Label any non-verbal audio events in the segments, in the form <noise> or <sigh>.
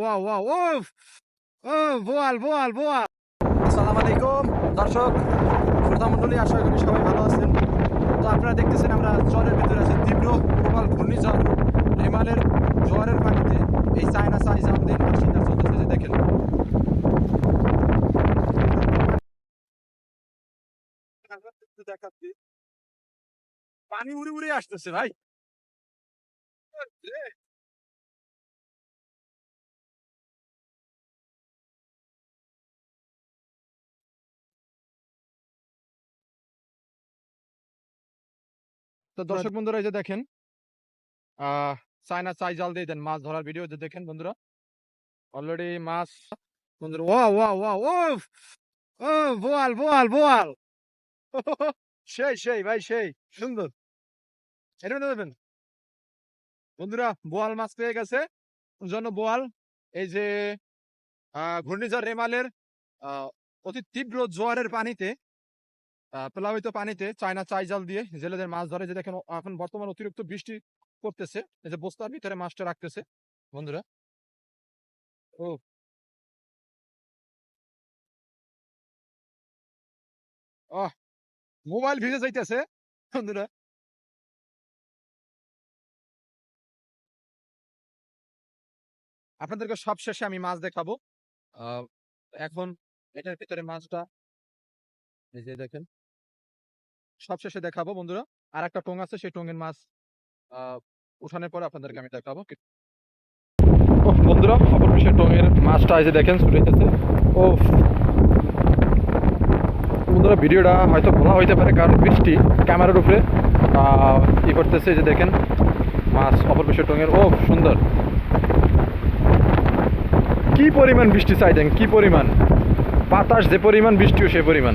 Wow wow ওফ ও বোয়াল বোয়াল বোয়াল। আসসালামু আলাইকুম, দর্শক শ্রোতামণ্ডলী আশা করি সবাই ভালো আছেন। তো আপনারা দেখতেছেন আমরা জলের ভিতরে আছি, তীব্র প্রবল ঘূর্ণিঝড় হিমালয়ের জোয়ারের পানিতে এই চায়না সাইজ আমাদের বাসিন্দা চলতেছে দেখেন। দেখাচ্ছি। পানি উড়ে উড়ে আসতেছে ভাই। তো দর্শক বন্ধুরা এই যে দেখেন চায়না চাই জাল দিয়ে দেন মাছ ধরার ভিডিও যে দেখেন বন্ধুরা। অলরেডি মাছ বন্ধুরা ওয়া ওয়া ওয়া ওফ ও বোয়াল বোয়াল বোয়াল। <laughs> সেই সেই ভাই সেই সুন্দর। এটা দেবেন বন্ধুরা বোয়াল মাছ পেয়ে গেছে। জন্য বোয়াল এই যে ঘূর্ণিঝড় রেমালের আহ, অতি তীব্র জোয়ারের পানিতে প্লাবিত পানিতে চায়না চাই জাল দিয়ে জেলেদের মাছ ধরে। যে দেখেন, এখন বর্তমান অতিরিক্ত বৃষ্টি করতেছে এই যে বস্তার ভিতরে মাছটা রাখতেছে, বন্ধুরা। ও। মোবাইল ভিজে যাইতেছে, বন্ধুরা। আপনাদেরকে সব শেষে আমি মাছ দেখাবো। এখন এটার ভিতরে মাছটা, এই যে দেখেন। সব শেষে দেখাবো বন্ধুরা। আর একটা টং আছে, সেই টঙের মাছ উঠানোর পরে আপনাদেরকে আমি দেখাবো। বন্ধুরা অপর বিষয় টঙের মাছটা যে দেখেন ও বন্ধুরা, ভিডিওটা হয়তো ভোলা হইতে পারে কারণ বৃষ্টি ক্যামেরার উপরে। ই করতেছে যে দেখেন, মাছ অপর বিষয় টঙের। ও সুন্দর। কি পরিমাণ বৃষ্টি চাই দেন, কি পরিমাণ? বাতাস যে পরিমাণ, বৃষ্টিও সে পরিমাণ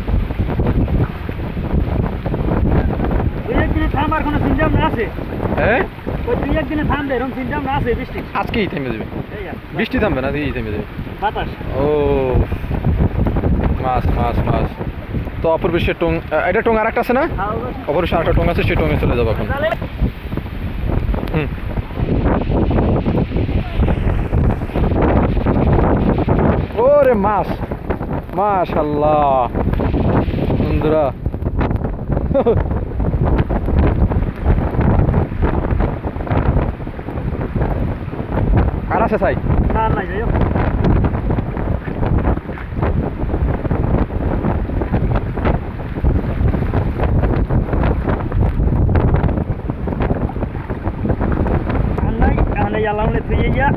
দুই একদিনে থামার কোনো সিনজাম না আছে। হ্যাঁ? ওই দুই একদিনে থামবে এরকম সিনজাম না আছে বৃষ্টি। আজকেই থেমে যাবে। বৃষ্টি থামবে না এই থেমে যাবে। বাতাস। ও মাছ মাছ মাছ। তো অপর বিশ্বের টং এটা টং আর একটা আছে না? অপর বিশ্বে আরেকটা টং আছে সেই টঙে চলে যাব এখন। হুম। ওরে মাছ মাশাল্লাহ। বন্ধুরা আর আছে সাই। না নাই যাই হোক। আর নাই, এখন এই আলামনে থুয়ে গিয়া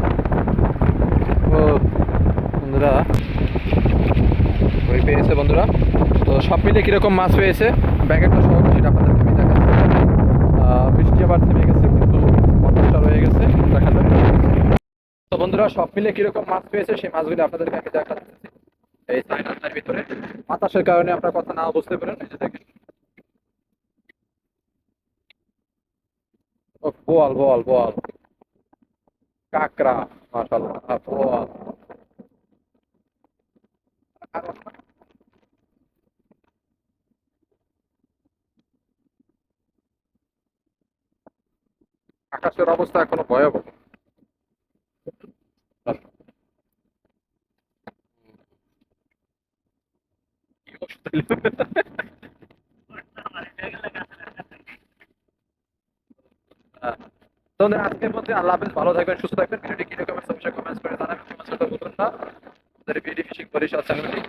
ও বন্ধুরা। বন্ধুরা তো সব মিলে কীরকম মাছ পেয়েছে? ব্যাগের তো সহ সেটা আপনাদের দেখাচ্ছি। আহ, বৃষ্টি আবার থেমে গেছে কিন্তু বাতাসটা রয়ে গেছে দেখা যাবে তো বন্ধুরা সব মিলে কীরকম মাছ পেয়েছে সেই মাছগুলো আপনাদেরকে আমি দেখাচ্ছি এই সাইনাসের ভিতরে। বাতাসের কারণে আপনার কথা না বুঝতে পারেন এই যে দেখেন। ও বোয়াল বোয়াল বোয়াল কাকড়া, মাশাআল্লাহ বোয়াল আকাশের অবস্থা এখনও ভয়াবহ। কি অবস্থা? আহ, তো বন্ধুরা, আজকের মধ্যে আল্লাহ হাফেজ ভালো থাকবেন সুস্থ থাকবেন ভিডিওটি কীরকম কমেন্টস করে জানাবেন কমেন্টস করতে ভুলবেন না ভিডিও ফিশিং পরিষদ চ্যানেলটি